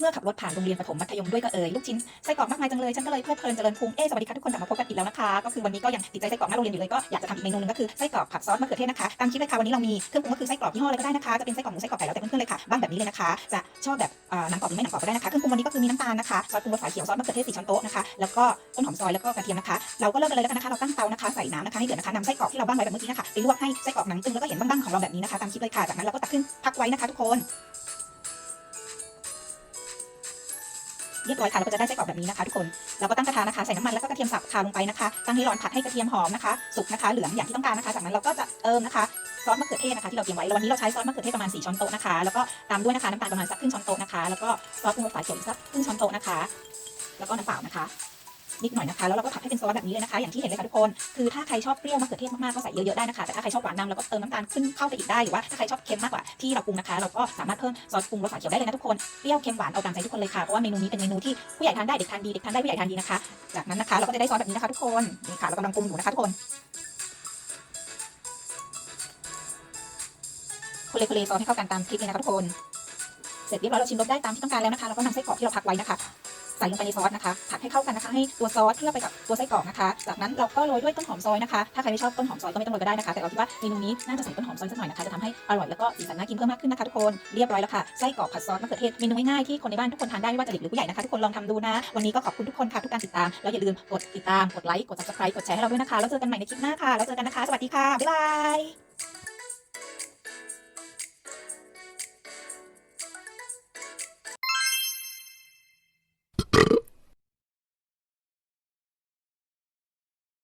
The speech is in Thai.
เมื่อขับรถผ่านโรงเรียนประถมมัธยมด้วยก็เอ่ยลูกชิ้นไส้กรอกมากมายจังเลยฉันก็เลยเพลิดเพลินเจริญพุงเอสวัสดีค่ะทุกคนกลับมาพบกันอีกแล้วนะคะ ก็คือวันนี้ก็ยังติดใจไส้กรอกหน้าโรงเรียนอยู่เลยก็อยากจะทำอีกเมนูนึงก็คือไส้กรอกผัดซอสมะเขือเทศนะคะตามคลิปเลยค่ะวันนี้เรามีเครื่องปรุงก็คือไส้กรอกยี่ห้ออะไรก็ได้นะคะจะเป็นไส้กรอกหมูไส้กรอกไก่แล้วแต่เพื่อนๆเลยค่ะบ้างแบบนี้เลยนะคะ จะชอบแบบอ่าหนังกรอบหรือไม่หนังกรอบก็ได้นะคะเครื่องปรุงวันนี้ก็คือมีน้ำตาลนะคะซอสปรุงรสฝาเขียวซอสมะเขือเทศสี่ช้อนโต๊ะนะคะแล้วก็ต้นหอมซอยแล้วก็กระเทียมนะคะ เราก็เริ่มกันเลยแล้วกันนะคะเราตั้งเตานะคะใส่น้ำนะคะให้เดือดนะคะนำไส้กรอกที่เราบ้างไว้แบบเมื่อกี้นะคะไปลวกให้ไส้กรอกหนังตึงแล้วก็เห็นบ้างๆของเราแบบนี้นะคะตามคลิปเลยค่ะจากนั้นเราก็ตักขึ้นพักไว้นะคะทุกคน เรียบร้อยค่ะเราก็จะได้ไส้กรอกแบบนี้นะคะ ทุกคนเราก็ตั้งกระทะนะคะใส่น้ำมันแล้วก็กระเทียมสับคาลงไปนะคะ ตั้งให้ร้อนผัดให้กระเทียมหอมนะคะสุกนะคะเหลืองอย่างที่ต้องการนะคะจากนั้นเราก็จะเติมนะคะซอสมะเขือเทศนะคะที่เราเตรียมไว้แล้ววันนี้เราใช้ซอสมะเขือเทศประมาณ4ช้อนโต๊ะนะคะแล้วก็ตามด้วยนะคะน้ำตาลประมาณสักครึ่งช้อนโต๊ะนะคะแล้วก็ซอสปรุงรสฝาเขียวสักครึ่งช้อนโต๊ะนะคะ แล้วก็น้ำเปล่านะคะ นิดหน่อยนะคะ แล้วเราก็ผัดให้เป็นซอสแบบนี้เลยนะคะ อย่างที่เห็นเลยค่ะทุกคน คือถ้าใครชอบเปรี้ยวมะเขือเทศมากๆ ก็ใส่เยอะๆได้นะคะ แต่ถ้าใครชอบหวานนำเราก็เติมน้ำตาลขึ้นเข้าไปอีกได้ หรือว่าถ้าใครชอบเค็มมากกว่าที่เราปรุงนะคะ เราก็สามารถเพิ่มซอสปรุงรสฝาเขียวได้เลยนะทุกคน เปรี้ยวเค็มหวานเอาตามใจทุกคนเลยค่ะ เพราะว่าเมนูนี้เป็นเมนูที่ผู้ใหญ่ทานได้เด็กทานดีเด็กทานได้ผู้ใหญ่ทานดีนะคะ จากนั้นนะคะเราก็จะได้ซอสแบบนี้นะคะทุกคน นี่ค่ะเรากำลังปรุงอยู่นะคะทุกคนคนเลยคนเลยซอสให้เข้ากันตามคลิปเลยนะคะทุกคน เสร็จเรียบร้อยเราชิมรสได้ตามที่ต้องการแล้วนะคะ เราก็นำไส้กรอกที่เราพักไว้นะคะ ใส่ลงไปในซอสนะคะผัดให้เข้ากันนะคะให้ตัวซอสเคลือบไปกับตัวไส้กรอกนะคะ จากนั้นเราก็โรยด้วยต้นหอมซอยนะคะถ้าใครไม่ชอบต้นหอมซอยก็ไม่ต้องโรยก็ได้นะคะ แต่เราคิดว่าเมนูนี้น่าจะใส่ต้นหอมซอยสักหน่อยนะคะจะทำให้อร่อยแล้วก็สีสันน่ากินเพิ่มมากขึ้นนะคะทุกคนเรียบร้อยแล้วค่ะไส้กรอกผัดซอสมะเขือเทศเมนูง่ายๆที่คนในบ้านทุกคนทานได้ไม่ว่าจะเด็กหรือผู้ใหญ่นะคะทุกคนลองทำดูนะวันนี้ก็ขอบคุณทุกคนค่ะทุกการติดตามแล้วอย่าลืมกดติดตามกดไลค์กด subscribe กดแชร์ให้เราด้วยนะคะแล้วเจอกันใหม่ในคลิปหน้าค่ะแล้วเจอกันนะคะ สวัสดีค่ะบ๊ายบาย